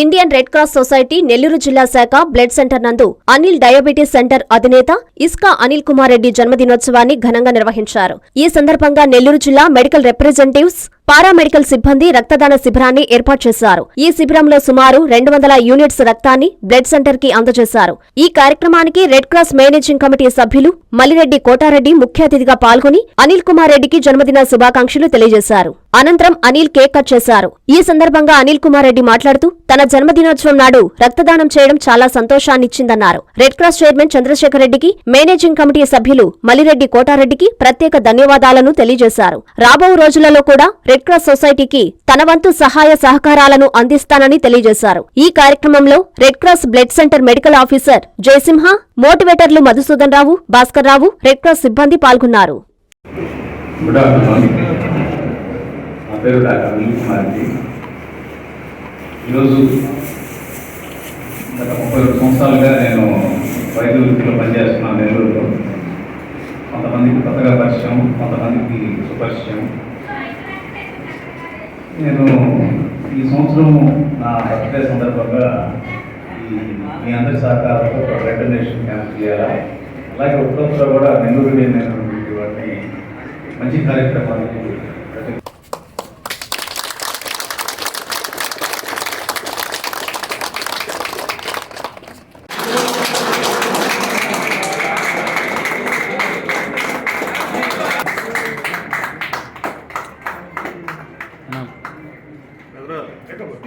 Indian Red Cross Society Nellore జిల్లా శాఖ blood centre నందు అనిల్ డయాబెటీస్ సెంటర్ అధినేత ఇస్కా అనిల్ కుమార్ రెడ్డి జన్మదినోత్సవాన్ని ఘనంగా నిర్వహించారు. ఈ సందర్భంగా నెల్లూరు జిల్లా మెడికల్ రిప్రజెంటేటివ్స్ పారామెడికల్ సిబ్బంది రక్తదాన శిబిరాన్ని ఏర్పాటు చేశారు. ఈ శిబిరంలో సుమారు రెండు వందల యూనిట్స్ రక్తాన్ని బ్లడ్ సెంటర్కి అందజేశారు. ఈ కార్యక్రమానికి రెడ్ క్రాస్ మేనేజింగ్ కమిటీ సభ్యులు మల్లిరెడ్డి కోటారెడ్డి ముఖ్య అతిథిగా పాల్గొని అనిల్ కుమార్ రెడ్డికి జన్మదిన శుభాకాంక్షలు తెలియజేశారు. అనంతరం అనిల్ కేక్ కట్ చేశారు. ఈ సందర్భంగా అనిల్ కుమార్ రెడ్డి మాట్లాడుతూ తన జన్మదినోత్సవం నాడు రక్తదానం చేయడం చాలా సంతోషాన్నిచ్చిందన్నారు. రెడ్ క్రాస్ చైర్మన్ చంద్రశేఖర్ రెడ్డికి మేనేజింగ్ కమిటీ సభ్యులు మల్లిరెడ్డి కోటారెడ్డికి ప్రత్యేక ధన్యవాదాలను తెలియజేశారు. రాబో రోజులలో కూడా రెడ్ క్రాస్ సొసైటీకి తన వంతు సహాయ సహకారాలను అందిస్తానని తెలియజేశారు. ఈ కార్యక్రమంలో Red Cross blood centre medical officer Jayasimha మోటివేటర్లు Madhusudan Rao Bhaskar Rao red cross సిబ్బంది పాల్గొన్నారు. ఈరోజు గత ముప్పై రెండు సంవత్సరాలుగా నేను వైద్య వృత్తిలో పనిచేస్తున్నాను నెల్లూరులో. కొంతమందికి కొత్తగా పరిచయం కొంతమందికి సుపరిచయం. నేను ఈ సంవత్సరం నా బర్త్డే సందర్భంగా ఈ మీ అందరి సహకారంతో ఒక బ్లడ్ డొనేషన్ క్యాంప్ చేయాలా? అలాగే ఉత్తరంలో కూడా నెల్లూరు నేను వాటిని మంచి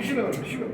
düşünme bak, düşünme.